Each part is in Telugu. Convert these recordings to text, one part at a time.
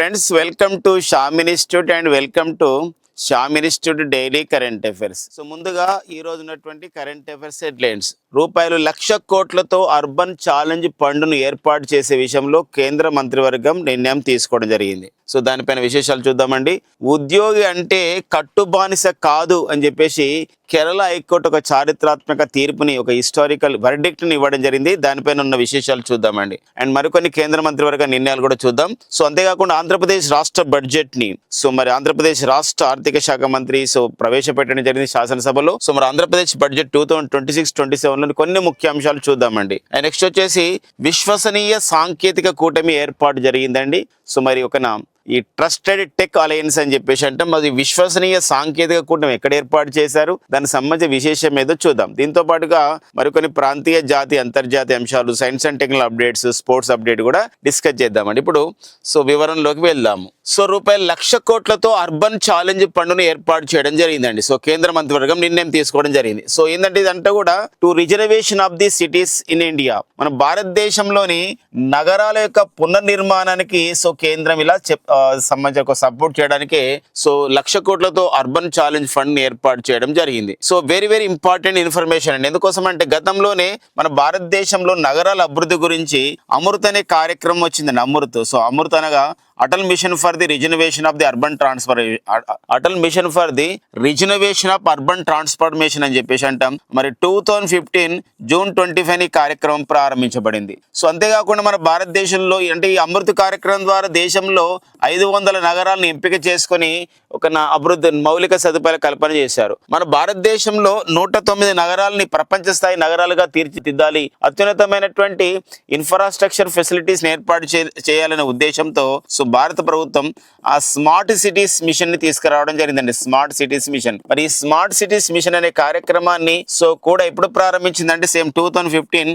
Friends welcome to Sham institute and welcome to Sham institute daily current affairs. So ముందుగా ఈ రోజు ఉన్నటువంటి కరెంట్ అఫైర్స్ హెడ్లైన్స్. రూపాయలు లక్ష కోట్లతో అర్బన్ ఛాలెంజ్ ఫండ్ను ఏర్పాటు చేసే విషయంలో కేంద్ర మంత్రివర్గం నిర్ణయం తీసుకోవడం జరిగింది. సో దానిపైన విశేషాలు చూద్దామండి. ఉద్యోగి అంటే కట్టుబానిస కాదు అని చెప్పేసి కేరళ హైకోర్టు ఒక చారిత్రాత్మక తీర్పుని ఒక హిస్టారికల్ వర్డిక్ట్ని ఇవ్వడం జరిగింది. దానిపైన ఉన్న విశేషాలు చూద్దామండి. అండ్ మరికొన్ని కేంద్ర మంత్రివర్గ నిర్ణయాలు కూడా చూద్దాం. సో అంతేకాకుండా ఆంధ్రప్రదేశ్ రాష్ట్ర బడ్జెట్ని సో మరి ఆంధ్రప్రదేశ్ రాష్ట్ర ఆర్థిక శాఖ మంత్రి సో ప్రవేశపెట్టడం జరిగింది శాసనసభలో. సో మరి Andhra Pradesh budget two thousand twenty six twenty సెవెన్లో కొన్ని ముఖ్య అంశాలు చూద్దామండి. అండ్ నెక్స్ట్ వచ్చేసి విశ్వసనీయ సాంకేతిక కూటమి ఏర్పాటు జరిగిందండి. సో మరి ఒక నా ఈ ట్రస్టెడ్ టెక్ అలయన్స్ అని చెప్పేసి అంటే. మరి విశ్వసనీయ సాంకేతిక కూటమి ఎక్కడ ఏర్పాటు చేశారు? దానికి సంబంధించిన విశేషం ఏదో చూద్దాం. దీంతో పాటుగా మరికొన్ని ప్రాంతీయ జాతి అంతర్జాతీయ అంశాలు science and technology updates sports update కూడా డిస్కస్ చేద్దామండి. ఇప్పుడు సో వివరంలోకి వెళ్దాము. సో రూపాయలు లక్ష కోట్లతో అర్బన్ ఛాలెంజ్ ఫండ్ను ఏర్పాటు చేయడం జరిగిందండి. సో కేంద్ర మంత్రివర్గం నిర్ణయం తీసుకోవడం జరిగింది. సో ఏంటంటే ఇదంతా కూడా to reservation of the cities in India. మన భారతదేశంలోని నగరాల యొక్క పునర్నిర్మాణానికి సో కేంద్రం ఇలా చెప్ సంబంధించిన సపోర్ట్ చేయడానికి సో లక్ష కోట్లతో అర్బన్ ఛాలెంజ్ ఫండ్ ఏర్పాటు చేయడం జరిగింది. So very very important information అండి. ఎందుకోసం అంటే గతంలోనే మన భారతదేశంలో నగరాల అభివృద్ధి గురించి అమృత్ అనే కార్యక్రమం వచ్చిందండి అమృత్. సో అమృత్ అనగా Atal mission for the rejuvenation of the urban transfer Atal mission for the rejuvenation of urban transformation అని చెప్పేసి అంటాం. మరి two thousand fifteen June twenty five ఈ కార్యక్రమం ప్రారంభించబడింది. సో అంతేకాకుండా మన భారతదేశంలో అంటే ఈ అమృత్ కార్యక్రమం ద్వారా దేశంలో ఐదు వందల నగరాలను ఎంపిక చేసుకొని ఒక అభివృద్ధి మౌలిక సదుపాయాల కల్పన చేశారు. మన భారతదేశంలో నూట తొమ్మిది నగరాలని ప్రపంచ స్థాయి నగరాలుగా తీర్చిదిద్దాలి. అత్యున్నతమైనటువంటి ఇన్ఫ్రాస్ట్రక్చర్ ఫెసిలిటీస్ ఏర్పాటు చేయాలనే ఉద్దేశంతో సో భారత ప్రభుత్వం ఆ స్మార్ట్ సిటీస్ మిషన్ని తీసుకురావడం జరిగిందండి. Smart cities mission. మరి ఈ స్మార్ట్ సిటీస్ మిషన్ అనే కార్యక్రమాన్ని సో కూడా ఎప్పుడు ప్రారంభించిందంటే same two thousand fifteen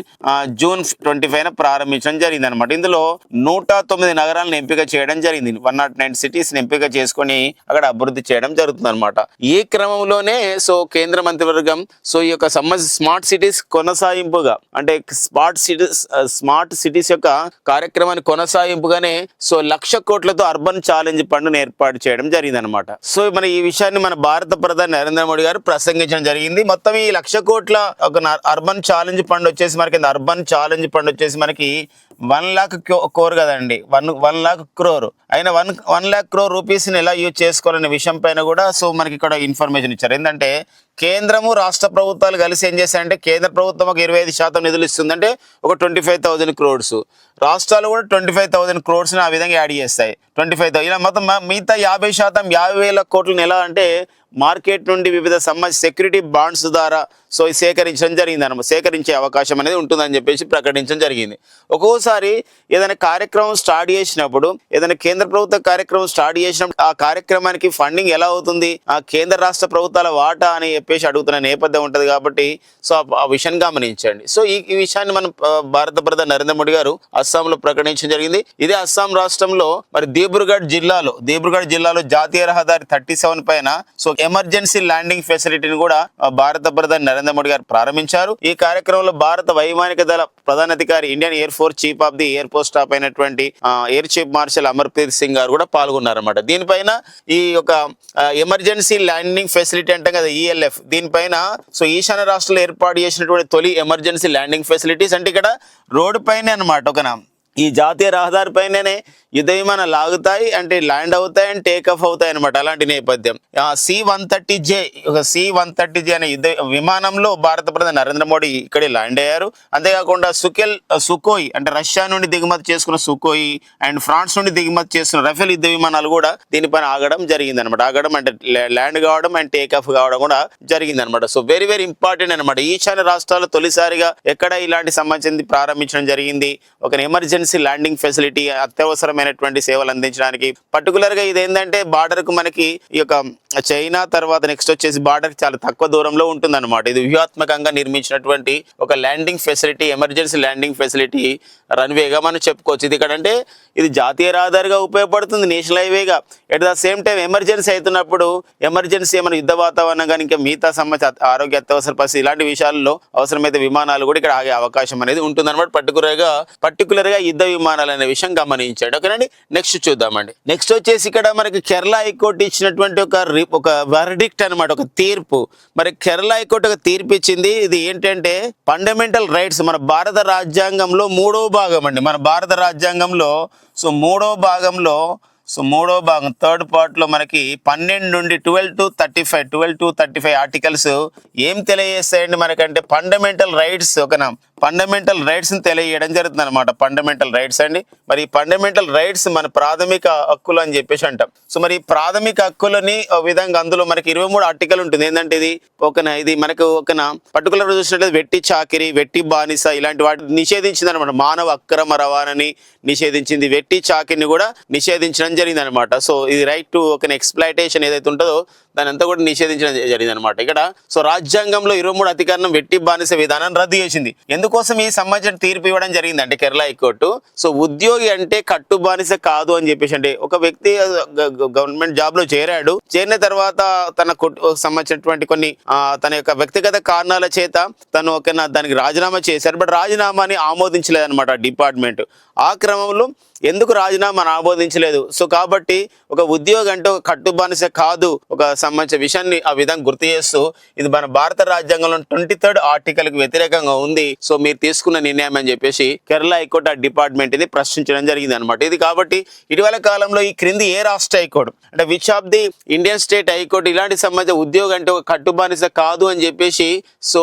June twenty five ప్రారంభించడం జరిగింది అనమాట ఇందులో నూట తొమ్మిది నగరాలను ఎంపిక చేయడం జరిగింది. వన్ నాట్ నైన్ సిటీస్ ఎంపిక చేసుకొని అక్కడ అభివృద్ధి చేయడం జరుగుతుంది అనమాట ఈ క్రమంలోనే సో కేంద్ర మంత్రివర్గం సో ఈ యొక్క సంబంధించి స్మార్ట్ సిటీస్ కొనసాగింపుగా అంటే స్మార్ట్ సిటీస్ స్మార్ట్ సిటీస్ యొక్క కార్యక్రమాన్ని కొనసాగింపుగానే సో లక్ష కోట్లతో అర్బన్ ఛాలెంజ్ ఫండ్ను ఏర్పాటు చేయడం జరిగింది అనమాట సో మన ఈ విషయాన్ని మన భారత ప్రధాని నరేంద్ర మోడీ గారు ప్రసంగించడం జరిగింది. మొత్తం ఈ లక్ష కోట్ల ఒక న- అర్బన్ ఛాలెంజ్ ఫండ్ వచ్చేసి మనకి అర్బన్ ఛాలెంజ్ ఫండ్ వచ్చేసి మనకి వన్ లాక్ కోర్ కదండి. వన్ వన్ లాక్ క్రోర్ అయినా వన్ వన్ లాక్ క్రోర్ రూపీస్ని ఎలా యూజ్ చేసుకోవాలనే విషయం పైన కూడా సో మనకి ఇక్కడ ఇన్ఫర్మేషన్ ఇచ్చారు. ఏంటంటే కేంద్రము రాష్ట్ర ప్రభుత్వాలు కలిసి ఏం చేశాయంటే కేంద్ర ప్రభుత్వం ఒక ఇరవై ఐదు శాతం నిధులు ఇస్తుందంటే ఒక ట్వంటీ ఫైవ్ థౌసండ్ క్రోడ్స్ రాష్ట్రాలు కూడా ట్వంటీ ఫైవ్ థౌసండ్ క్రోడ్స్ని ఆ విధంగా యాడ్ చేస్తాయి. ట్వంటీ ఫైవ్ థౌసండ్ ఇలా మొత్తం మిగతా యాభై శాతం యాభై వేల కోట్లను ఎలా అంటే మార్కెట్ నుండి వివిధ సంబంధించి సెక్యూరిటీ బాండ్స్ ద్వారా సో ఇది సేకరించడం జరిగింది అనమాట సేకరించే అవకాశం అనేది ఉంటుందని చెప్పేసి ప్రకటించడం జరిగింది. ఒక్కోసారి ఏదైనా కార్యక్రమం స్టార్ట్ చేసినప్పుడు ఏదైనా కేంద్ర ప్రభుత్వ కార్యక్రమం స్టార్ట్ చేసినప్పుడు ఆ కార్యక్రమానికి ఫండింగ్ ఎలా అవుతుంది? ఆ కేంద్ర రాష్ట్ర ప్రభుత్వాల వాటా అని చెప్పేసి అడుగుతున్న నేపథ్యం ఉంటుంది కాబట్టి సో ఆ- విషయాన్ని గమనించండి. సో ఈ విషయాన్ని మనం భారత ప్రధాని నరేంద్ర మోడీ గారు అస్సాంలో ప్రకటించడం జరిగింది. ఇదే అస్సాం రాష్ట్రంలో మరి దీబ్రుగఢ్ జిల్లాలో దీబ్రుగఢ్ జిల్లాలో జాతీయ రహదారి థర్టీ సెవెన్ పైన సో ఎమర్జెన్సీ ల్యాండింగ్ ఫెసిలిటీని కూడా భారత ప్రధాని నరేంద్ర మోడీ గారు ప్రారంభించారు. ఈ కార్యక్రమంలో భారత వైమానిక దళ ప్రధాన అధికారి Indian air force chief of the air force staff అయినటువంటి air chief marshal Amarpreet Singh గారు కూడా పాల్గొన్నారన్నమాట. దీనిపైన ఈ యొక్క ఎమర్జెన్సీ ల్యాండింగ్ ఫెసిలిటీ అంటే కదా ఈఎల్ఎఫ్ దీనిపైన సో ఈశాన్య రాష్ట్రంలో ఏర్పాటు చేసినటువంటి తొలి ఎమర్జెన్సీ ల్యాండింగ్ ఫెసిలిటీస్ అంటే ఇక్కడ రోడ్డు పైన అనమాట ఒక ఈ జాతీయ రహదారి పైననే యుద్ధ విమానాలు లాగుతాయి అంటే ల్యాండ్ అవుతాయి అండ్ టేక్ ఆఫ్ అవుతాయి అనమాట అలాంటి నేపథ్యం. సి వన్ థర్టీ జే ఒక సి వన్ థర్టీ జే అనే యుద్ధ విమానంలో భారత ప్రధాని నరేంద్ర మోడీ ఇక్కడే ల్యాండ్ అయ్యారు. అంతేకాకుండా సుకెల్ సుకోయ్ అంటే రష్యా నుండి దిగుమతి చేసుకున్న సుకోయ్ అండ్ ఫ్రాన్స్ నుండి దిగుమతి చేసుకున్న రఫేల్ యుద్ధ విమానాలు కూడా దీనిపైన ఆగడం జరిగింది అనమాట ఆగడం అంటే ల్యాండ్ కావడం అండ్ టేక్ ఆఫ్ కావడం కూడా జరిగింది అనమాట సో వెరీ వెరీ ఇంపార్టెంట్ అనమాట ఈశాన్య రాష్ట్రాలు తొలిసారిగా ఎక్కడ ఇలాంటి సంబంధించి ప్రారంభించడం జరిగింది? ఒక ఎమర్జెన్సీ ల్యాండింగ్ ఫెసిలిటీ అత్యవసరమైన ప్రత్యేకమైనటువంటి సేవలు అందించడానికి. పర్టికులర్గా ఇది ఏంటంటే బార్డర్ మనకి ఈ యొక్క చైనా తర్వాత నెక్స్ట్ వచ్చేసి బార్డర్ చాలా తక్కువ దూరంలో ఉంటుంది అనమాట ఇది వ్యూహాత్మకంగా నిర్మించినటువంటి ఒక landing facility emergency landing facility రన్వేగా మనం చెప్పుకోవచ్చు. ఇది ఇక్కడ అంటే ఇది జాతీయ రహదారిగా ఉపయోగపడుతుంది national హైవేగా. At the same time emergency అవుతున్నప్పుడు ఎమర్జెన్సీ ఏమైనా యుద్ధ వాతావరణం కానీ ఇంకా మిగతా సమస్య ఆరోగ్య అత్యవసర పరిస్థితి ఇలాంటి విషయాల్లో అవసరమైతే విమానాలు కూడా ఇక్కడ ఆగే అవకాశం అనేది ఉంటుంది అనమాట పర్టికులర్గా పర్టికులర్గా యుద్ధ విమానాలు అనే విషయం గమనించాడు. ఓకేనండి నెక్స్ట్ చూద్దామండి. నెక్స్ట్ వచ్చేసి ఇక్కడ మనకి కేరళ హైకోర్టు ఇచ్చినటువంటి ఒక ఒక వర్డిక్ట్ అన్నమాట ఒక తీర్పు. మరి కేరళ హైకోర్టు ఒక తీర్పు ఇచ్చింది. ఇది ఏంటంటే ఫండమెంటల్ రైట్స్ మన భారత రాజ్యాంగంలో మూడో భాగం అండి. మన భారత రాజ్యాంగంలో సో మూడో భాగంలో సో మూడో భాగం థర్డ్ పార్ట్లో మనకి పన్నెండు నుండి twelve to thirty five twelve to thirty five articles ఏం తెలియజేస్తాయండి మనకంటే ఫండమెంటల్ రైట్స్ ఒకనా ఫండమెంటల్ రైట్స్ని తెలియజేయడం జరుగుతుంది అనమాట ఫండమెంటల్ రైట్స్ అండి. మరి ఈ ఫండమెంటల్ రైట్స్ మన ప్రాథమిక హక్కులు అని చెప్పేసి అంటాం. సో మరి ఈ ప్రాథమిక హక్కులని విధంగా అందులో మనకి ఇరవై మూడు ఆర్టికల్ ఉంటుంది. ఏంటంటే ఇది? ఒకన ఇది మనకు ఒకన పర్టికులర్ చూసినట్లయితే వెట్టి చాకిరి వెట్టి బానిస ఇలాంటి వాటిని నిషేధించింది అనమాట మానవ అక్రమ రవాణాని నిషేధించింది. వెట్టి చాకిరిని కూడా నిషేధించడం జరిగింది అనమాట సో ఇది రైట్ టు ఒక ఎక్స్ప్లైటేషన్ ఏదైతే ఉంటుందో దాని అంతా కూడా నిషేధించడం జరిగింది అనమాట ఇక్కడ సో రాజ్యాంగంలో ఇరవై మూడు అధికారం వెట్టి బానిస విధానాన్ని రద్దు చేసింది. ఎందుకోసం ఈ సంబంధించిన తీర్పు ఇవ్వడం జరిగింది అంటే కేరళ హైకోర్టు? సో ఉద్యోగి అంటే కట్టు బానిస కాదు అని చెప్పేసి అంటే ఒక వ్యక్తి గవర్నమెంట్ జాబ్లో చేరాడు. చేరిన తర్వాత తన సంబంధించినటువంటి కొన్ని తన యొక్క వ్యక్తిగత కారణాల చేత తను ఒక దానికి రాజీనామా చేశారు బట్ రాజీనామాని ఆమోదించలేదు అనమాట డిపార్ట్మెంట్. ఆ క్రమంలో ఎందుకు రాజీనామాను ఆమోదించలేదు? సో కాబట్టి ఒక ఉద్యోగం అంటే ఒక కట్టుబానిస కాదు ఒక సంబంధించిన విషయాన్ని ఆ విధంగా గుర్తు చేస్తూ ఇది మన భారత రాజ్యాంగంలో ట్వంటీ థర్డ్ ఆర్టికల్కి వ్యతిరేకంగా ఉంది. సో మీరు తీసుకున్న నిర్ణయం అని చెప్పేసి కేరళ హైకోర్టు ఆ డిపార్ట్మెంట్ ఇది ప్రశ్నించడం జరిగింది అనమాట ఇది కాబట్టి ఇటీవల కాలంలో ఈ క్రింది ఏ రాష్ట్ర హైకోర్టు? అంటే which of the Indian state high court ఇలాంటి సంబంధించిన ఉద్యోగం అంటే ఒక కట్టుబానిస కాదు అని చెప్పేసి సో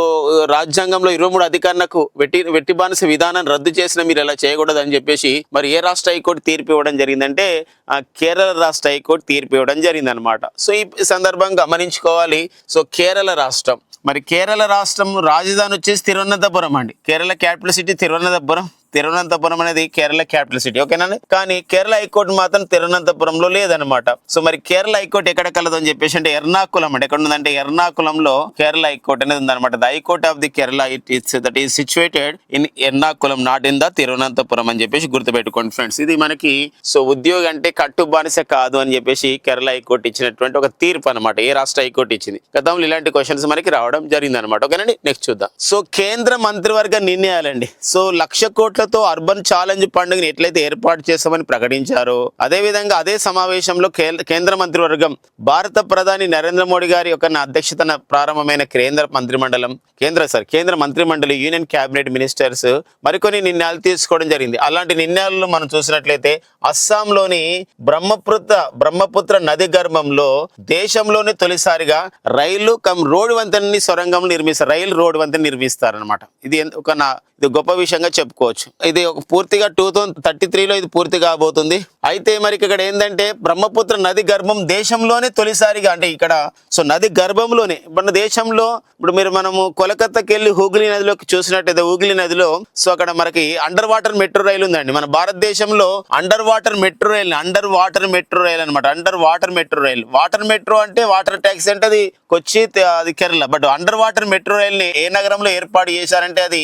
రాజ్యాంగంలో ఇరవై మూడు అధికారులకు వెట్టి వెట్టి బానిస విధానాన్ని రద్దు చేసిన మీరు ఎలా చేయకూడదు అని చెప్పేసి మరి ఏ రాష్ట్ర హైకోర్టు తీర్పు ఇవ్వడం జరిగిందంటే ఆ కేరళ రాష్ట్ర హైకోర్టు తీర్పు ఇవ్వడం జరిగింది అనమాట సో ఈ సందర్భంగా గమనించుకోవాలి. సో కేరళ రాష్ట్రం. మరి కేరళ రాష్ట్రం రాజధాని వచ్చేసి తిరువనంతపురం అండి. Kerala capital city Thiruvananthapuram. Thiruvananthapuram అనేది కేరళ క్యాపిటల్ సిటీ ఓకేనండి కానీ కేరళ హైకోర్టు మాత్రం తిరువనంతపురంలో లేదనమాట సో మరి కేరళ హైకోర్టు ఎక్కడ కలదు అని చెప్పేసి అంటే ఎర్నాకుళం అంటే ఎక్కడ ఉందంటే ఎర్నాకుళంలో కేరళ హైకోర్టు అనేది ఉందన్నమాట. The high court of the Kerala it it's that is situated in Ernakulam not in the Thiruvananthapuram అని చెప్పేసి గుర్తుపెట్టుకోండి ఫ్రెండ్స్ ఇది మనకి సో ఉద్యోగి అంటే కట్టు బానిస కాదు అని చెప్పేసి కేరళ హైకోర్టు ఇచ్చినటువంటి ఒక తీర్పు అనమాట ఏ రాష్ట్ర హైకోర్టు ఇచ్చింది? గతంలో ఇలాంటి క్వశ్చన్స్ మనకి రావడం జరిగింది అనమాట ఓకేనండి నెక్స్ట్ చూద్దాం. సో కేంద్ర మంత్రివర్గ నిర్ణయాలండి. సో లక్ష కోట్ల కోట్లతో అర్బన్ ఛాలెంజ్ పండుగను ఎట్లయితే ఏర్పాటు చేస్తామని ప్రకటించారో అదే విధంగా అదే సమావేశంలో కేంద్ర కేంద్ర మంత్రివర్గం భారత ప్రధాని నరేంద్ర మోడీ గారి యొక్క అధ్యక్షతన ప్రారంభమైన కేంద్ర మంత్రిమండలం కేంద్ర సార్ కేంద్ర మంత్రిమండలి యూనియన్ క్యాబినెట్ మినిస్టర్స్ మరికొన్ని నిర్ణయాలు తీసుకోవడం జరిగింది. అలాంటి నిర్ణయాలను మనం చూసినట్లయితే అస్సాంలోని బ్రహ్మపుత్ర బ్రహ్మపుత్ర నది గర్భంలో దేశంలోనే తొలిసారిగా రైలు కమ్ రోడ్డు వంతెనని సొరంగం నిర్మిస్తారు రైలు రోడ్డు వంతెన నిర్మిస్తారనమాట ఇది ఒక నా ఇది గొప్ప విషయంగా చెప్పుకోవచ్చు. ఇది ఒక పూర్తిగా టూ థౌసండ్ థర్టీ త్రీలో ఇది పూర్తి కాబోతుంది. అయితే మరి ఇక్కడ ఏంటంటే బ్రహ్మపుత్ర నది గర్భం దేశంలోనే తొలిసారిగా అంటే ఇక్కడ సో నది గర్భంలోనే మన దేశంలో ఇప్పుడు మీరు మనము కోలకత్తాకి వెళ్ళి హూగ్లీ నదిలోకి చూసినట్టయితే హూగ్లీ నదిలో సో అక్కడ మనకి అండర్ వాటర్ మెట్రో రైలు ఉందండి. మన భారతదేశంలో underwater metro rail underwater metro rail అనమాట underwater metro rail. Water metro అంటే వాటర్ ట్యాక్సీ అంటే అది కొచ్చి అది Kerala. But under water metro రైల్ని ఏ నగరంలో ఏర్పాటు చేశారంటే అది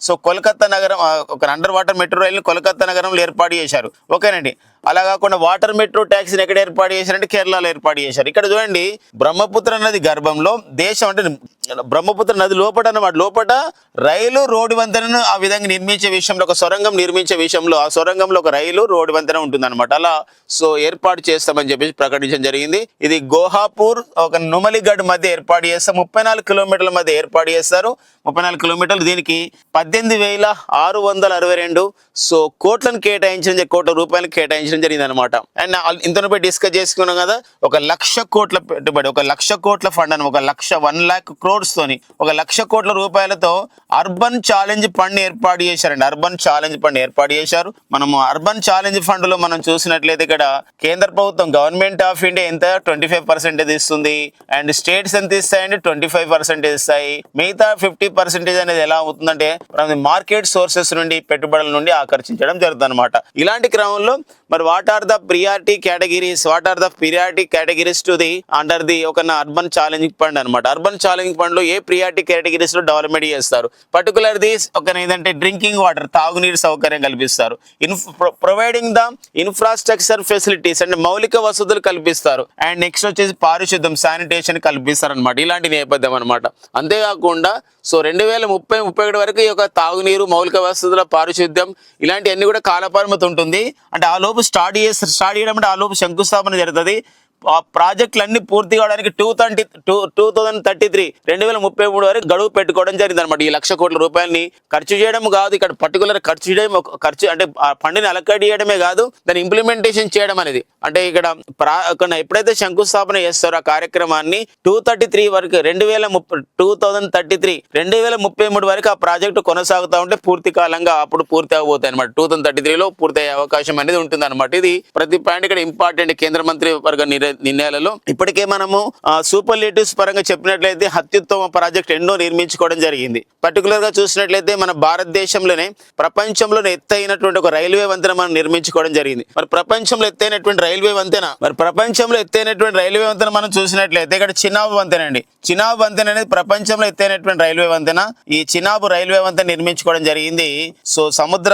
సో కోల్కత్తా నగరం ఒక under water metro rail Kolkata నగరంలో ఏర్పాటు చేశారు. ఓకేనండి. అలా కాకుండా వాటర్ మెట్రో ట్యాక్సీని ఎక్కడ ఏర్పాటు చేశారంటే కేరళలో ఏర్పాటు చేశారు. ఇక్కడ చూడండి బ్రహ్మపుత్ర నది గర్భంలో దేశం అంటే బ్రహ్మపుత్ర నది లోపట అన్నమాట. లోపట రైలు రోడ్డు వంతెనను ఆ విధంగా నిర్మించే విషయంలో ఒక సొరంగం నిర్మించే విషయంలో ఆ సొరంగంలో ఒక రైలు రోడ్డు వంతెన ఉంటుంది అలా సో ఏర్పాటు చేస్తామని చెప్పేసి ప్రకటించడం జరిగింది. ఇది గోహాపూర్ ఒక నుమలిగఢ్ మధ్య ఏర్పాటు చేస్తాం ముప్పై నాలుగు కిలోమీటర్ల మధ్య ఏర్పాటు చేస్తారు. ముప్పై నాలుగు కిలోమీటర్లు దీనికి పద్దెనిమిది వేల ఆరు వందల అరవై రెండు. సో కోట్లను కేటాయించడం కోట్ల రూపాయలు కేటాయించడం జరిగింది అనమాట అండ్ ఇంతలోపై డిస్కస్ చేసుకున్నాం కదా ఒక లక్ష కోట్ల పెట్టుబడి ఒక లక్ష కోట్ల ఫండ్ అని ఒక లక్ష వన్ ల్యాక్ క్రోడ్స్ తోని ఒక లక్ష కోట్ల రూపాయలతో అర్బన్ ఛాలెంజ్ ఫండ్ ఏర్పాటు చేశారండి. అర్బన్ ఛాలెంజ్ ఫండ్ ఏర్పాటు చేశారు. మనము అర్బన్ ఛాలెంజ్ ఫండ్లో మనం చూసినట్లయితే ఇక్కడ కేంద్ర ప్రభుత్వం గవర్నమెంట్ ఆఫ్ ఇండియా ఎంత? ట్వంటీ ఫైవ్ పర్సెంటేజ్ ఇస్తుంది. అండ్ స్టేట్స్ ఎంత ఇస్తాయండి? ట్వంటీ ఫైవ్ పర్సెంటేజ్ ఇస్తాయి. మిగతా ఫిఫ్టీ పర్సెంటేజ్ అనేది ఎలా అవుతుందంటే మనం మార్కెట్ సోర్సెస్ నుండి పెట్టుబడుల నుండి ఆకర్షించడం జరుగుతుంది అనమాట ఇలాంటి క్రమంలో మరి what are the priority categories what are the priority categories to the under the ఒక అర్బన్ ఛాలెంజింగ్ ఫండ్ అనమాట అర్బన్ ఛాలెంజింగ్ ఫండ్లో ఏ ప్రియారిటీ కేటగిరీస్లో డెవలప్మెంట్ చేస్తారు? పర్టికులర్ ది ఒక ఏదంటే డ్రింకింగ్ వాటర్ తాగునీరు సౌకర్యం కల్పిస్తారు. ప్రొవైడింగ్ ద ఇన్ఫ్రాస్ట్రక్చర్ ఫెసిలిటీస్ అంటే మౌలిక వసతులు కల్పిస్తారు. అండ్ నెక్స్ట్ వచ్చేసి పారిశుద్ధ్యం శానిటేషన్ కల్పిస్తారు అనమాట ఇలాంటి నేపథ్యం అనమాట అంతేకాకుండా సో రెండు వేల ముప్పై ముప్పై ఒకటి వరకు ఈ యొక్క తాగునీరు మౌలిక వసతుల పారిశుద్ధ్యం ఇలాంటివన్నీ కూడా కాలపరిమితి ఉంటుంది. అంటే ఆ లోపు స్టార్ట్ చేసి స్టార్ట్ చేయడం అంటే ఆ లోపు శంకుస్థాపన జరుగుతుంది. ఆ పూర్తి కావడానికి two thirty two two thousand thirty three రెండు వేల ముప్పై మూడు వరకు గడువు పెట్టుకోవడం జరిగింది అనమాట ఈ లక్ష కోట్ల రూపాయలని ఖర్చు చేయడం కాదు ఇక్కడ పర్టికులర్ ఖర్చు చేయడం ఖర్చు అంటే ఆ ఫండ్ని అలకట్ చేయడమే కాదు దాన్ని ఇంప్లిమెంటేషన్ చేయడం అనేది. అంటే ఇక్కడ ప్రా ఎప్పుడైతే శంకుస్థాపన చేస్తారో ఆ కార్యక్రమాన్ని టూ థర్టీ త్రీ వరకు రెండు వేల ముప్పై టూ థౌసండ్ థర్టీ త్రీ రెండు వేల ముప్పై మూడు వరకు ఆ ప్రాజెక్టు కొనసాగుతూ ఉంటే పూర్తి కాలంగా అప్పుడు పూర్తి అవబోతాయి అనమాట టూ థౌసండ్ థర్టీ త్రీలో పూర్తి అయ్యే అవకాశం అనేది ఉంటుంది అనమాట ఇది ప్రతి పాయింట్ ఇక్కడ ఇంపార్టెంట్ కేంద్ర మంత్రి వర్గ నిర్ణయం నిర్ణయాలలో ఇప్పటికే మనము సూపర్లేటివ్స్ పరంగా చెప్పినట్లయితే అత్యుత్తమ ప్రాజెక్ట్ ఎన్నో నిర్మించుకోవడం జరిగింది. పర్టికులర్గా చూసినట్లయితే మన భారతదేశంలోనే ప్రపంచంలోనే ఎత్తైనటువంటి ఒక రైల్వే వంతెన మనం నిర్మించుకోవడం జరిగింది. మరి ప్రపంచంలో ఎత్తైనటువంటి రైల్వే వంతెన మరి ప్రపంచంలో ఎత్తైనటువంటి రైల్వే వంతెన మనం చూసినట్లయితే ఇక్కడ చినాబ్ వంతెన అండి. చినాబ్ వంతెన అనేది ప్రపంచంలో ఎత్తైనటువంటి రైల్వే వంతెన. ఈ చినాబ్ రైల్వే వంతెన నిర్మించుకోవడం జరిగింది. సో సముద్ర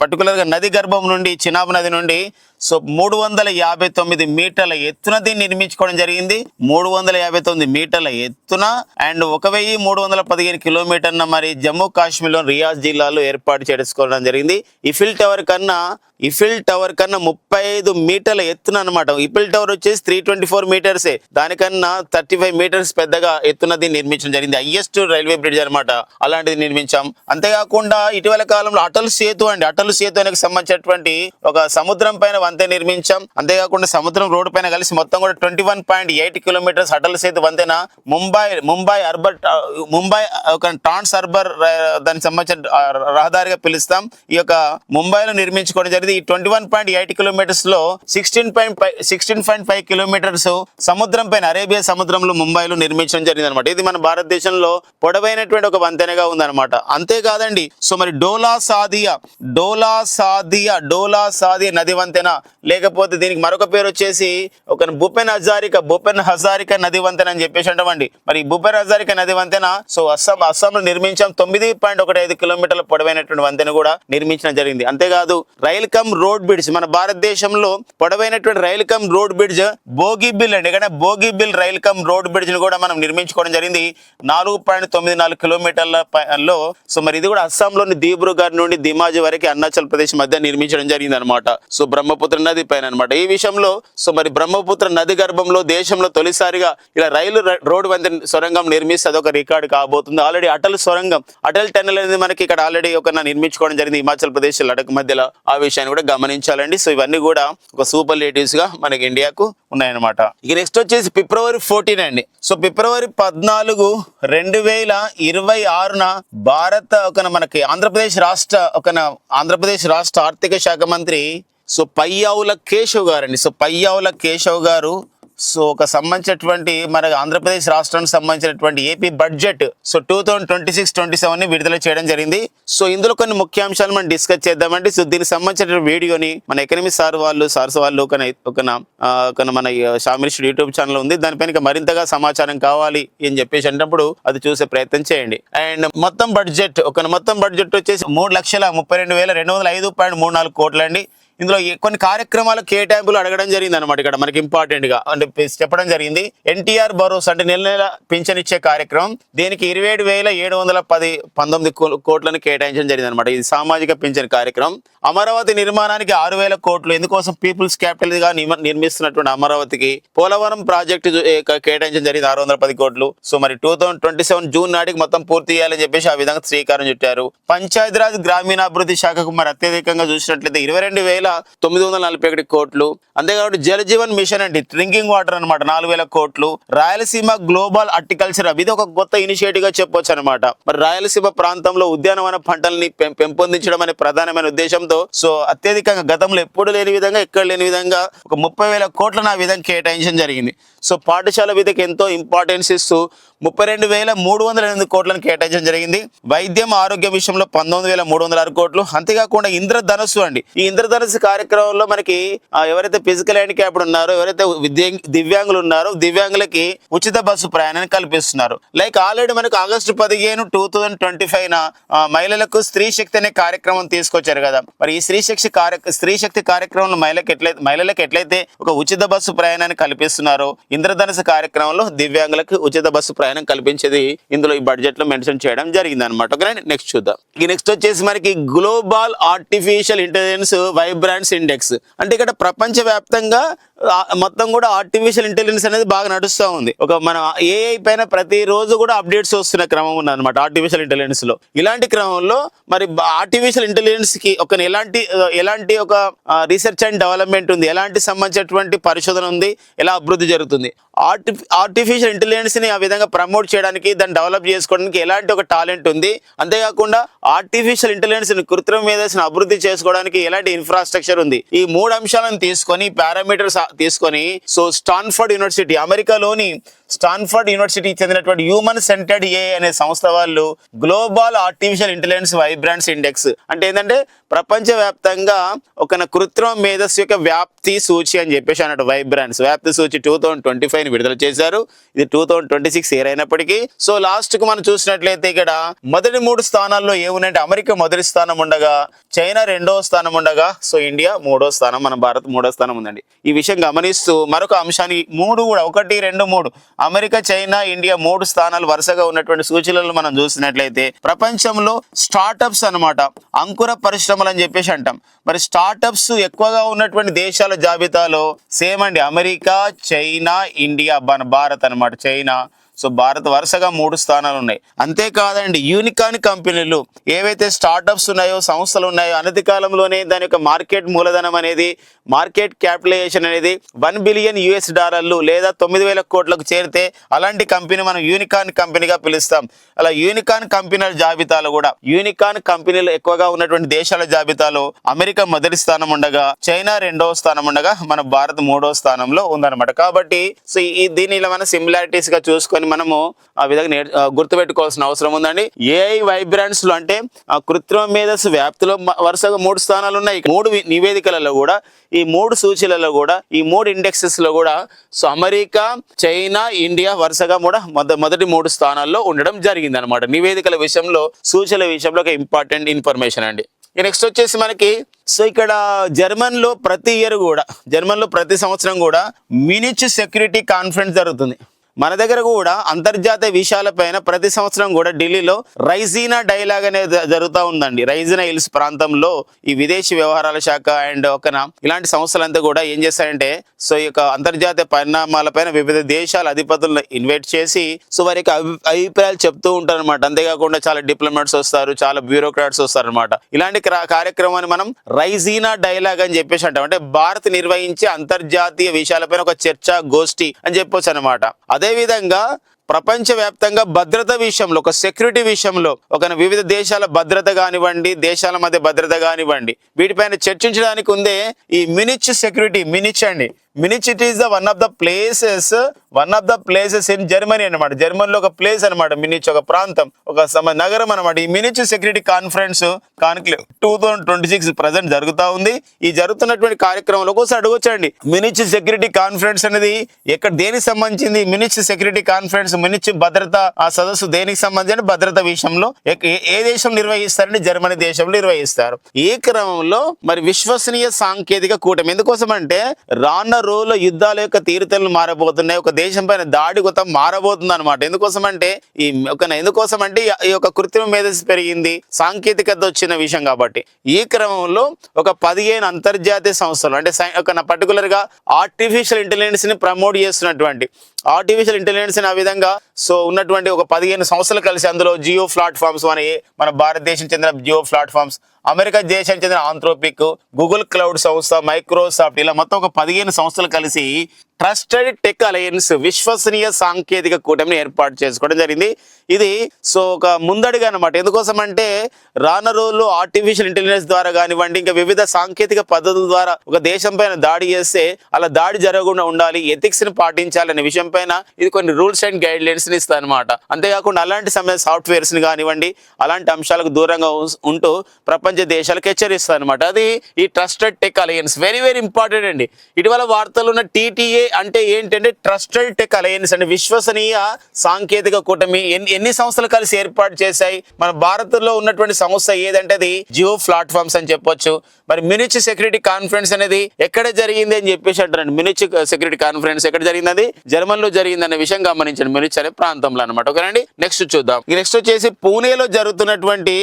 పర్టికులర్గా నది గర్భం నుండి చినాబ్ నది నుండి సో మూడు వందల యాభై తొమ్మిది మీటర్ల ఎత్తున దీన్ని నిర్మించుకోవడం జరిగింది. మూడు వందల యాభై తొమ్మిది మీటర్ల ఎత్తున అండ్ ఒక వెయ్యి మూడు వందల పదిహేను కిలోమీటర్న మరి జమ్మూ కాశ్మీర్లో రియాజ్ జిల్లాలో ఏర్పాటు చేసుకోవడం జరిగింది. ఇఫిల్ టవర్ కన్నా ఇఫిల్ టవర్ కన్నా ముప్పై ఐదు మీటర్ల ఎత్తున అనమాట ఇఫిల్ టవర్ వచ్చేసి త్రీ ట్వంటీ ఫోర్ మీటర్సే. దానికన్నా థర్టీ ఫైవ్ మీటర్స్ పెద్దగా ఎత్తున దీన్ని నిర్మించడం జరిగింది. హైయెస్ట్ రైల్వే బ్రిడ్జ్ అనమాట అలాంటిది నిర్మించాం. అంతేకాకుండా ఇటీవల కాలంలో అటల్ సేతు అండి. అటల్ సేతు అనేది సంబంధించినటువంటి ఒక సముద్రం పైన వంతెన నిర్మించాం. అంతేకాకుండా సముద్రం రోడ్డు పైన కలిసి మొత్తం కూడా twenty one point eight kilometres Atal Setu వంతెన. ముంబై ముంబై అర్బర్ ముంబై ఒక ట్రాన్స్ అర్బర్ దానికి సంబంధించిన రహదారిగా పిలుస్తాం. ఈ యొక్క ముంబైలో నిర్మించుకోవడం జరిగింది. ఈ twenty one point eight కిలోమీటర్స్లో sixteen point five sixteen point five kilometres సముద్రం పైన అరేబియా సముద్రంలో ముంబైలో నిర్మించడం జరిగింది అనమాట ఇది మన భారతదేశంలో పొడవైనటువంటి ఒక వంతెనగా ఉందన్నమాట. అంతేకాదండి సో మరి డోలా సాదియా డోలా సాదియా డోలా సాదియా నది వంతెన లేకపోతే దీనికి మరొక పేరు వచ్చేసి ఒక భూపెన్ హజారిక భూపెన్ హజారిక నది వంతెన అని చెప్పేసి అంటామండి. మరి భూపెన్ హజారిక నది వంతెన సో అస్సాం అస్సాంలో నిర్మించాం తొమ్మిది పాయింట్ ఒకటి ఐదు కిలోమీటర్ల పొడవైనటువంటి వంతెన కూడా నిర్మించడం జరిగింది. అంతేకాదు రైల్ కమ్ రోడ్ బ్రిడ్జ్ మన భారతదేశంలో పొడవైనటువంటి rail cum road bridge Bogibeel అండి. ఇక్కడ బోగిబిల్ రైల్ కమ్ రోడ్ బ్రిడ్జ్ని కూడా మనం నిర్మించుకోవడం జరిగింది. నాలుగు పాయింట్ తొమ్మిది నాలుగు కిలోమీటర్ల పై- లో సో మరి ఇది కూడా అస్సాంలోని దీబ్రుగర్ నుండి దిమాజీ వరకు అరుణాచల్ ప్రదేశ్ మధ్య నిర్మించడం జరిగింది అనమాట సో బ్రహ్మపుత్ర నది పైన అనమాట ఈ విషయంలో సో మరి బ్రహ్మపుత్ర నది గర్భంలో దేశంలో తొలిసారిగా ఇలా రైలు రోడ్డు వంతెన సొరంగం నిర్మిస్తే అదొక రికార్డు కాబోతుంది. ఆల్రెడీ అటల్ సొరంగం అటల్ టెన్నెల్ అనేది మనకి ఇక్కడ ఆల్రెడీ ఒక నిర్మించుకోవడం జరిగింది. హిమాచల్ ప్రదేశ్ లడక్ మధ్యలో ఆ విషయాన్ని కూడా గమనించాలండి. సో ఇవన్నీ కూడా ఒక సూపర్ లేటివ్స్గా మనకి ఇండియాకు ఉన్నాయన్నమాట. ఇక నెక్స్ట్ వచ్చేసి ఫిబ్రవరి ఫోర్టీన్ అండి. సో ఫిబ్రవరి పద్నాలుగు రెండు వేల ఇరవై ఆరున భారత ఒక మనకి ఆంధ్రప్రదేశ్ రాష్ట్ర ఒక ఆంధ్రప్రదేశ్ రాష్ట్ర ఆర్థిక శాఖ మంత్రి సో పయ్యావుల కేశవ్ గారండి. సో పయ్యావుల కేశవ్ గారు సో ఒక సంబంధించినటువంటి మన ఆంధ్రప్రదేశ్ రాష్ట్రానికి సంబంధించినటువంటి AP budget so two thousand twenty six twenty సెవెన్ని విడుదల చేయడం జరిగింది. సో ఇందులో కొన్ని ముఖ్యాంశాలు మనం డిస్కస్ చేద్దామండి. సో దీనికి సంబంధించిన వీడియోని మన ఎకనమీ సార్ వాళ్ళు సార్స్ వాళ్ళు ఒక ఒక ఒక మన షామినిస్ట్ యూట్యూబ్ ఛానల్ ఉంది. దానిపైన మరింతగా సమాచారం కావాలి అని చెప్పేసి అన్నప్పుడు అది చూసే ప్రయత్నం చేయండి. అండ్ మొత్తం బడ్జెట్ ఒక మొత్తం బడ్జెట్ వచ్చేసి మూడు లక్షల ముప్పై రెండు వేల రెండు వందల ఐదు పాయింట్ మూడు నాలుగు కోట్లండి. ఇందులో కొన్ని కార్యక్రమాల కేటాయింపులు అడగడం జరిగింది అనమాట ఇక్కడ మనకి ఇంపార్టెంట్గా. అంటే చెప్పడం జరిగింది. ఎన్టీఆర్ భరోసా అంటే నెల నెల పింఛనిచ్చే కార్యక్రమం. దీనికి ఇరవై ఏడు వేల ఏడు వందల పది పంతొమ్మిది కోట్లను కేటాయించడం జరిగింది అనమాట ఇది సామాజిక పింఛన్ కార్యక్రమం. అమరావతి నిర్మాణానికి ఆరు వేల కోట్లు. ఎందుకోసం పీపుల్స్ క్యాపిటల్గా నిమ- నిర్మిస్తున్నటువంటి అమరావతికి పోలవరం ప్రాజెక్టు కేటాయించడం జరిగింది. ఆరు వందల పది కోట్లు. సో మరి two thousand twenty seven June నాటికి మొత్తం పూర్తి చేయాలని చెప్పేసి ఆ విధంగా శ్రీకారం చుట్టారు. పంచాయతీరాజ్ గ్రామీణాభివృద్ధి శాఖకు మరి అత్యధికంగా చూసినట్లయితే ఇరవై రెండు వేల తొమ్మిది వందల నలభై ఒకటి కోట్లు. అంతేకాకుండా జల జీవన్ మిషన్ అండి డ్రింకింగ్ వాటర్ అనమాట నాలుగు వేల కోట్లు. రాయలసీమ గ్లోబల్ అర్టికల్చర్ ఇది ఒక కొత్త ఇనిషియేటివ్గా చెప్పొచ్చు అనమాట మరి రాయలసీమ ప్రాంతంలో ఉద్యానవన పంటల్ని పెం- పెంపొందించడం అనే ప్రధానమైన ఉద్దేశంతో సో అత్యధికంగా గతంలో ఎప్పుడు లేని విధంగా ఎక్కడ లేని విధంగా ఒక ముప్పై వేల కోట్లను ఆ విధంగా కేటాయించడం జరిగింది. సో పాఠశాల విద్యకు ఎంతో ఇంపార్టెన్స్ ఇస్తూ ముప్పై రెండు వేల మూడు వందల ఎనిమిది కోట్లను కేటాయించడం జరిగింది. వైద్యం ఆరోగ్య విషయంలో పంతొమ్మిది వేల మూడు వందల ఆరు కోట్లు. అంతేకాకుండా ఇంద్రధనస్సు అండి. ఈ ఇంద్రధనస్సు కార్యక్రమంలో మనకి ఎవరైతే ఫిజికల్ హ్యాండిక్యాప్డ్ ఉన్నారో ఎవరైతే దివ్యాంగులు ఉన్నారో దివ్యాంగులకి ఉచిత బస్సు ప్రయాణాన్ని కల్పిస్తున్నారు. లైక్ ఆల్రెడీ మనకు ఆగస్టు పదిహేను టూ థౌజండ్ ట్వంటీ ఫైవ్ మహిళలకు స్త్రీ శక్తి అనే కార్యక్రమం తీసుకొచ్చారు కదా. మరి ఈ స్త్రీ శక్తి కార్య స్త్రీ శక్తి కార్యక్రమంలో మహిళలకు ఎట్లయితే మహిళలకు ఎట్లయితే ఒక ఉచిత బస్సు ప్రయాణాన్ని కల్పిస్తున్నారో ఇంద్రధనుసు కార్యక్రమంలో దివ్యాంగులకు ఉచిత బస్సు ప్రయాణం కల్పించేది ఇందులో ఈ బడ్జెట్లో మెన్షన్ చేయడం జరిగింది అనమాట ఓకే నెక్స్ట్ చూద్దాం. ఈ నెక్స్ట్ వచ్చేసి మనకి global artificial intelligence vibrance index అంటే ఇక్కడ ప్రపంచ వ్యాప్తంగా మొత్తం కూడా ఆర్టిఫిషియల్ ఇంటెలిజెన్స్ అనేది బాగా నడుస్తూ ఉంది. ఒక మన ఏఐ పైన ప్రతిరోజు కూడా అప్డేట్స్ వస్తున్న క్రమం ఉంది అనమాట ఆర్టిఫిషియల్ ఇంటెలిజెన్స్లో. ఇలాంటి క్రమంలో మరి ఆర్టిఫిషియల్ ఇంటెలిజెన్స్కి ఒక ఎలాంటి ఎలాంటి ఒక రీసెర్చ్ అండ్ డెవలప్మెంట్ ఉంది? ఎలాంటి సంబంధించినటువంటి పరిశోధన ఉంది? ఎలా అభివృద్ధి జరుగుతుంది? ఆర్టి ఆర్టిఫిషియల్ ఇంటెలిజెన్స్ని ఆ విధంగా ప్రమోట్ చేయడానికి దాన్ని డెవలప్ చేసుకోవడానికి ఎలాంటి ఒక టాలెంట్ ఉంది? అంతేకాకుండా ఆర్టిఫిషియల్ ఇంటెలిజెన్స్ని కృత్రిమ మేధస్సును అభివృద్ధి చేసుకోవడానికి ఎలాంటి ఇన్ఫ్రాస్ట్రక్చర్ ఉంది? ఈ మూడు అంశాలను తీసుకొని పారామీటర్స్ తీసుకొని సో స్టాన్ఫర్డ్ యూనివర్సిటీ అమెరికాలోని స్టాన్ఫర్డ్ యూనివర్సిటీకి చెందినటువంటి హ్యూమన్ సెంటర్డ్ ఏ అనే సంస్థ వాళ్ళు global artificial intelligence vibrance index అంటే ఏంటంటే ప్రపంచవ్యాప్తంగా ఒక కృత్రిమ మేధస్సు యొక్క వ్యాప్తి సూచి అని చెప్పేసి అన్నట్టు వైబ్రాన్స్ వ్యాప్తి సూచి టూ థౌసండ్ ట్వంటీ ఫైవ్ విడుదల చేశారు. ఇది two thousand twenty six year అయినప్పటికీ. సో లాస్ట్కు మనం చూసినట్లయితే ఇక్కడ మొదటి మూడు స్థానాల్లో ఏమున్నాయంటే అమెరికా మొదటి స్థానం ఉండగా చైనా రెండో స్థానం ఉండగా సో ఇండియా మూడో స్థానం మన భారత్ మూడో స్థానం ఉందండి. ఈ విషయం గమనిస్తూ మరొక అంశాన్ని మూడు కూడా ఒకటి రెండు మూడు. అమెరికా చైనా ఇండియా మూడు స్థానాలు వరుసగా ఉన్నటువంటి సూచనలు మనం చూసినట్లయితే ప్రపంచంలో స్టార్టప్స్ అన్నమాట అంకుర పరిశ్రమలు అని చెప్పేసి అంటాం. మరి స్టార్టప్స్ ఎక్కువగా ఉన్నటువంటి దేశాల జాబితాలో సేమ్ అండి అమెరికా చైనా ఇండియా మన భారత్ అన్నమాట చైనా సో భారత్ వరుసగా మూడు స్థానాలు ఉన్నాయి అంతేకాదండి యూనికాన్ కంపెనీలు ఏవైతే స్టార్టప్స్ ఉన్నాయో సంస్థలు ఉన్నాయో అనతి కాలంలోనే దాని యొక్క మార్కెట్ మూలధనం అనేది మార్కెట్ క్యాపిటలైజేషన్ అనేది వన్ బిలియన్ యుఎస్ డాలర్లు లేదా తొమ్మిది వేల కోట్లకు చేరితే అలాంటి కంపెనీ మనం యూనికాన్ కంపెనీగా పిలుస్తాం. అలా యూనికాన్ కంపెనీల జాబితాలో కూడా యూనికాన్ కంపెనీలు ఎక్కువగా ఉన్నటువంటి దేశాల జాబితాలో అమెరికా మొదటి స్థానం ఉండగా చైనా రెండవ స్థానం ఉండగా మన భారత్ మూడో స్థానంలో ఉందన్నమాట. కాబట్టి సో ఈ దీని ఇలా మన సిమిలారిటీస్గా చూసుకొని మనము ఆ విధంగా నేర్- గుర్తుపెట్టుకోవాల్సిన అవసరం ఉందండి. ఏఐ వైబ్రాంట్స్లో అంటే ఆ కృత్రిమ మేధస్సు వ్యాప్తిలో వరుసగా మూడు స్థానాలు ఉన్నాయి. మూడు నివేదికలలో కూడా ఈ మూడు సూచీలలో కూడా ఈ మూడు ఇండెక్సెస్లో కూడా సో అమెరికా చైనా ఇండియా వరుసగా కూడా మొద మొదటి మూడు స్థానాల్లో ఉండడం జరిగింది అనమాట నివేదికల విషయంలో సూచనల విషయంలో ఒక ఇంపార్టెంట్ ఇన్ఫర్మేషన్ అండి. నెక్స్ట్ వచ్చేసి మనకి సో ఇక్కడ జర్మన్లో ప్రతి ఇయర్ కూడా జర్మన్లో ప్రతి సంవత్సరం కూడా మినిచ్ సెక్యూరిటీ కాన్ఫరెన్స్ జరుగుతుంది. మన దగ్గర కూడా అంతర్జాతీయ విషయాలపైన ప్రతి సంవత్సరం కూడా ఢిల్లీలో రైజీనా డైలాగ్ అనేది జరుగుతూ ఉందండి. రైజీనా హిల్స్ ప్రాంతంలో ఈ విదేశీ వ్యవహారాల శాఖ అండ్ ఒక ఇలాంటి సంస్థలంతా కూడా ఏం చేస్తాయంటే సో ఈ యొక్క అంతర్జాతీయ పరిణామాలపైన వివిధ దేశాల అధిపతులను ఇన్వైట్ చేసి సో వారి యొక్క అభిప్రాయాలు చెప్తూ ఉంటారు అనమాట అంతేకాకుండా చాలా డిప్లొమాట్స్ వస్తారు చాలా బ్యూరోక్రాట్స్ వస్తారు అనమాట ఇలాంటి క్రా- కార్యక్రమాన్ని మనం రైజీనా డైలాగ్ అని చెప్పేసి అంటాం. అంటే భారత్ నిర్వహించే అంతర్జాతీయ విషయాలపైన ఒక చర్చ గోష్ఠి అని చెప్పొచ్చు అనమాట అదే విధంగా ప్రపంచవ్యాప్తంగా భద్రత విషయంలో ఒక సెక్యూరిటీ విషయంలో ఒక వివిధ దేశాల భద్రత కానివ్వండి దేశాల మధ్య భద్రత కానివ్వండి వీటిపైన చర్చించడానికి ఉందే ఈ మినిచ్ సెక్యూరిటీ మినిచ్ అండి. Munich it is the one of the places one of the places in Germany అనమాట జర్మనీలో ఒక ప్లేస్ అనమాట మినిచ్ ఒక ప్రాంతం ఒక సమ నగరం అనమాట ఈ Munich security conference conclave two thousand twenty six present జరుగుతా ఉంది. ఈ జరుగుతున్నటువంటి కార్యక్రమంలో ఒకసారి అడగొచ్చండి. మినిచ్ సెక్యూరిటీ కాన్ఫరెన్స్ అనేది ఎక్కడ దేనికి సంబంధించింది? మినిచ్ సెక్యూరిటీ కాన్ఫరెన్స్ మినిచ్ భద్రత ఆ సదస్సు దేనికి సంబంధించిన భద్రత విషయంలో ఏ- ఏ దేశం నిర్వహిస్తారంటే జర్మనీ దేశంలో నిర్వహిస్తారు. ఈ క్రమంలో మరి విశ్వసనీయ సాంకేతిక కూటమి ఎందుకోసం అంటే రానర్ రోజుల్లో యుద్ధాల యొక్క తీరుతలు మారబోతున్నాయి. ఒక దేశం పైన దాడి కొత్త మారబోతుంది అనమాట ఎందుకోసం అంటే ఈ ఒక ఎందుకోసం అంటే ఈ- యొక్క కృత్రిమ మేధస్సు పెరిగింది. సాంకేతికత వచ్చిన విషయం కాబట్టి. ఈ క్రమంలో ఒక పదిహేను అంతర్జాతీయ సంస్థలు అంటే ఒక పర్టికులర్గా ఆర్టిఫిషియల్ ఇంటెలిజెన్స్ని ప్రమోట్ చేస్తున్నటువంటి ఆర్టిఫిషియల్ ఇంటెలిజెన్స్ ఆ విధంగా సో ఉన్నటువంటి ఒక పదిహేను సంస్థలు కలిసి అందులో జియో ప్లాట్ఫామ్స్ అని మన భారతదేశం చెందిన జియో ప్లాట్ఫామ్స్ అమెరికా దేశానికి చెందిన ఆంథ్రోపిక్ గూగుల్ క్లౌడ్ సంస్థ మైక్రోసాఫ్ట్ ఇలా మొత్తం ఒక పదిహేను సంస్థలు కలిసి ట్రస్టెడ్ టెక్ అలయన్స్ విశ్వసనీయ సాంకేతిక కూటమిని ఏర్పాటు చేసుకోవడం జరిగింది. ఇది సో ఒక ముందడిగా అనమాట ఎందుకోసం అంటే రాన రోజుల్లో ఆర్టిఫిషియల్ ఇంటెలిజెన్స్ ద్వారా కానివ్వండి ఇంకా వివిధ సాంకేతిక పద్ధతుల ద్వారా ఒక దేశం పైన దాడి చేస్తే అలా దాడి జరగకుండా ఉండాలి ఎథిక్స్ని పాటించాలనే విషయం పైన ఇది కొన్ని రూల్స్ అండ్ గైడ్ లైన్స్ని ఇస్తుంది అనమాట అంతేకాకుండా అలాంటి సమయ సాఫ్ట్వేర్స్ని కానివ్వండి అలాంటి అంశాలకు దూరంగా ఉంటూ ప్రపంచ దేశాలకు హెచ్చరిస్తుంది అనమాట అది ఈ trusted tech alliance. Very very important అండి. ఇటీవల వార్తలు ఉన్న టీటీఏ అంటే ఏంటంటే ట్రస్టెడ్ టెక్ అలయన్స్ అంటే విశ్వసనీయ సాంకేతిక కూటమి ఎన్ని ఎన్ని సంస్థలు కలిసి ఏర్పాటు చేశాయి? మన భారత్లో ఉన్నటువంటి సంస్థ ఏదంటే అది జియో ప్లాట్ఫామ్స్ అని చెప్పొచ్చు. మరి మినిచ్ సెక్యూరిటీ కాన్ఫరెన్స్ అనేది ఎక్కడ జరిగింది అని చెప్పేసి అంటారండి మినిచ్ సెక్యూరిటీ కాన్ఫరెన్స్ ఎక్కడ జరిగింది అది? జర్మన్ లో జరిగిందనే విషయం గమనించండి మీరు చలి ప్రాంతంలో అనమాట ఓకేనండి? నెక్స్ట్ చూద్దాం. నెక్స్ట్ వచ్చేసి పూణేలో జరుగుతున్నటువంటి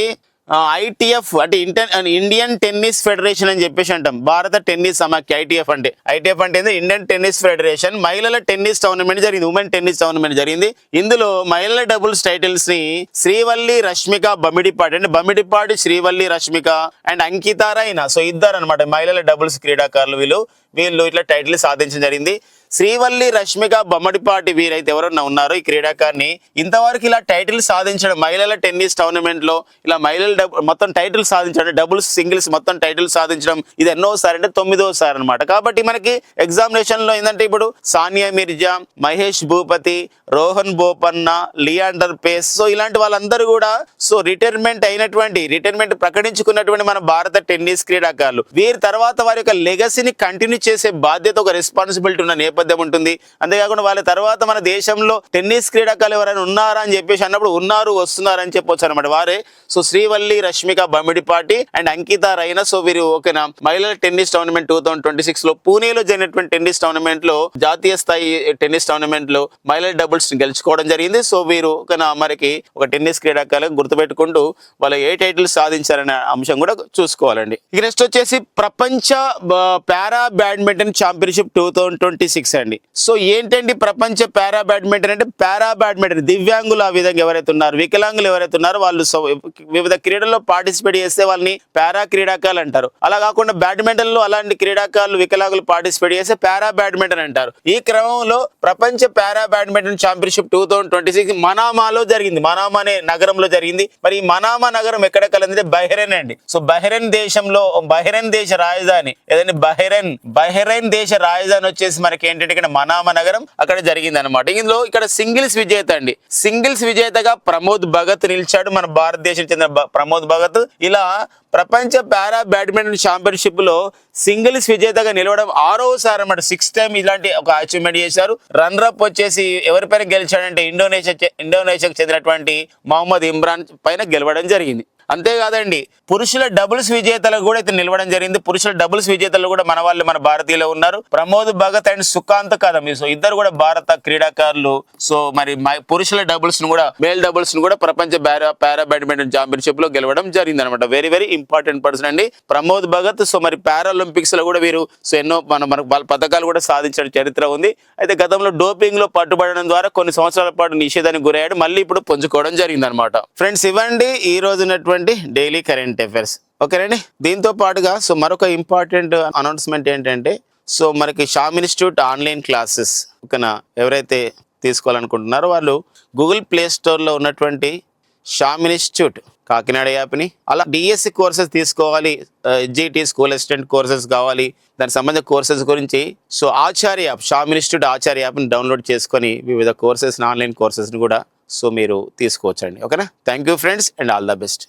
ఐటీఎఫ్ అంటే ఇంటర్ ఇండియన్ టెన్నిస్ ఫెడరేషన్ అని చెప్పేసి అంటాం. భారత టెన్నిస్ సమాఖ్య ఐటీఎఫ్ అంటే. ఐటీఎఫ్ అంటే ఇండియన్ టెన్నిస్ ఫెడరేషన్ మహిళల టెన్నిస్ టోర్నమెంట్ జరిగింది. ఉమెన్ టెన్నిస్ టోర్నమెంట్ జరిగింది. ఇందులో మహిళల డబుల్స్ టైటిల్స్ని శ్రీవల్లి రష్మిక బమిడిపాటి అంటే బమిడిపాటి శ్రీవల్లి రష్మిక అండ్ అంకితారైన సో ఇద్దరు అనమాట మహిళల డబుల్స్ క్రీడాకారులు వీళ్ళు. వీళ్ళు ఇట్లా టైటిల్ సాధించడం జరిగింది. శ్రీవల్లి రష్మిక బొమ్మడిపాటి వీరైతే ఎవరన్నా ఉన్నారో ఈ క్రీడాకారిని ఇంతవరకు ఇలా టైటిల్ సాధించడం మహిళల టెన్నిస్ టోర్నమెంట్లో ఇలా మహిళల మొత్తం టైటిల్ సాధించడం డబుల్స్ సింగిల్స్ మొత్తం టైటిల్ సాధించడం ఇది ఎన్నోసారి అంటే తొమ్మిదోసారి అనమాట కాబట్టి మనకి ఎగ్జామినేషన్లో ఏంటంటే ఇప్పుడు సానియా మిర్జా మహేష్ భూపతి రోహన్ బోపన్న లియాండర్ పేస్ సో ఇలాంటి వాళ్ళందరూ కూడా సో రిటైర్మెంట్ అయినటువంటి రిటైర్మెంట్ ప్రకటించుకున్నటువంటి మన భారత టెన్నిస్ క్రీడాకారులు. వీరి తర్వాత వారి యొక్క లెగసీని కంటిన్యూ చేసే బాధ్యత ఒక రెస్పాన్సిబిలిటీ ఉన్న నేపథ్యం ఉంటుంది. అంతేకాకుండా వాళ్ళ తర్వాత మన దేశంలో టెన్నిస్ క్రీడాకారులు ఎవరైనా ఉన్నారా అని చెప్పేసి అన్నప్పుడు ఉన్నారు వస్తున్నారు అని చెప్పొచ్చు అనమాట వారే so Srivalli Rashmika Bamidipati and Ankita Raina so వీరు ఓకేనా? మహిళల tennis tournament two thousand twenty సిక్స్లో పూణేలో జరిగినటువంటి టెన్నిస్ టోర్నమెంట్లో జాతీయ స్థాయి టెన్నిస్ టోర్నమెంట్లో మహిళల డబుల్స్ని గెలుచుకోవడం జరిగింది. సో వీరు ఓకేనా మనకి ఒక టెన్నిస్ క్రీడాకారులకు గుర్తుపెట్టుకుంటూ వాళ్ళు ఏ టైటిల్ సాధించారనే అంశం కూడా చూసుకోవాలండి. ఇక నెక్స్ట్ వచ్చేసి ప్రపంచ para badminton championship two thousand twenty six అండి. సో ఏంటండి ప్రపంచ పారా బ్యాడ్మింటన్ అంటే పారా బ్యాడ్మింటన్ దివ్యాంగులు ఆ విధంగా ఎవరైతే ఉన్నారు వికలాంగులు ఎవరైతే ఉన్నారో వాళ్ళు వివిధ క్రీడల్లో పార్టిసిపేట్ చేస్తే వాళ్ళని పారా క్రీడాకారులు అంటారు. అలా కాకుండా బ్యాడ్మింటన్లో అలాంటి క్రీడాకారులు వికలాంగులు పార్టిసిపేట్ చేస్తే పారా బ్యాడ్మింటన్ అంటారు. ఈ క్రమంలో ప్రపంచ para badminton championship two thousand twenty six మనామాలో జరిగింది. మనామా అనే నగరంలో జరిగింది. మరి ఈ మనామా నగరం ఎక్కడ కలింది బహ్రెయిన్ అండి. సో బహ్రెయిన్ దేశంలో బహిరన్ దేశ రాజధాని ఏదంటే బహ్రెయిన్ బహ్రెయిన్ దేశ రాజధాని వచ్చేసి మనకి ఏంటంటే ఇక్కడ మనామ నగరం అక్కడ జరిగింది అనమాట ఇందులో ఇక్కడ సింగిల్స్ విజేత అండి. సింగిల్స్ విజేతగా ప్రమోద్ భగత్ నిలిచాడు. మన భారతదేశం చెందిన ప్రమోద్ భగత్. ఇలా ప్రపంచ పారా బ్యాడ్మింటన్ ఛాంపియన్షిప్లో సింగిల్స్ విజేతగా నిలవడం ఆరోసారి అన్నమాట. సిక్స్ టైం ఇలాంటి ఒక అచీవ్మెంట్ చేశారు. రన్రప్ వచ్చేసి వచ్చేసి ఎవరిపైన గెలిచాడంటే ఇండోనేషియా ఇండోనేషియాకు చెందినటువంటి మహమ్మద్ ఇమ్రాన్ పైన గెలవడం జరిగింది. అంతేకాదండి పురుషుల డబుల్స్ విజేతలు కూడా ఇతను నిలవడం జరిగింది. పురుషుల డబుల్స్ విజేతలు కూడా మన వాళ్ళు మన భారతీయులు ఉన్నారు. ప్రమోద్ భగత్ అండ్ సుకాంత్ మీరు. సో ఇద్దరు కూడా భారత క్రీడాకారులు. సో మరి పురుషుల డబుల్స్ను కూడా మేల్ డబుల్స్ను కూడా ప్రపంచ పారా పారా బ్యాడ్మింటన్ ఛాంపియన్షిప్లో గెలవడం జరిగింది అనమాట వెరీ వెరీ ఇంపార్టెంట్ పర్సన్ అండి. ప్రమోద్ భగత్ సో మరి పారాలింపిక్స్లో కూడా వీరు సో ఎన్నో మన మనకు వాళ్ళ పథకాలు కూడా సాధించిన చరిత్ర ఉంది. అయితే గతంలో డోపింగ్లో పట్టుబడడం ద్వారా కొన్ని సంవత్సరాల పాటు నిషేధానికి గురయ్యాడు. మళ్ళీ ఇప్పుడు పుంజుకోవడం జరిగింది అనమాట ఫ్రెండ్స్ ఇవ్వండి. ఈ రోజు ఉన్నటువంటి డైలీ కరెంట్ అఫైర్స్. ఓకేనండి దీంతో పాటుగా సో మరొక ఇంపార్టెంట్ అనౌన్స్మెంట్ ఏంటంటే సో మనకి షామ్ ఇన్స్టిట్యూట్ ఆన్లైన్ క్లాసెస్ ఓకేనా ఎవరైతే తీసుకోవాలనుకుంటున్నారో వాళ్ళు గూగుల్ ప్లే స్టోర్లో ఉన్నటువంటి షామ్ ఇన్స్టిట్యూట్ కాకినాడ యాప్ని అలా డిఎస్సి కోర్సెస్ తీసుకోవాలి జీటీ స్కూల్ అసిస్టెంట్ కోర్సెస్ కావాలి దానికి సంబంధించిన కోర్సెస్ గురించి so Acharya app Sham institute Acharya యాప్ని డౌన్లోడ్ చేసుకొని వివిధ కోర్సెస్ని ఆన్లైన్ కోర్సెస్ని కూడా సో మీరు తీసుకోవచ్చండి. ఓకేనా? Thank you friends and all the best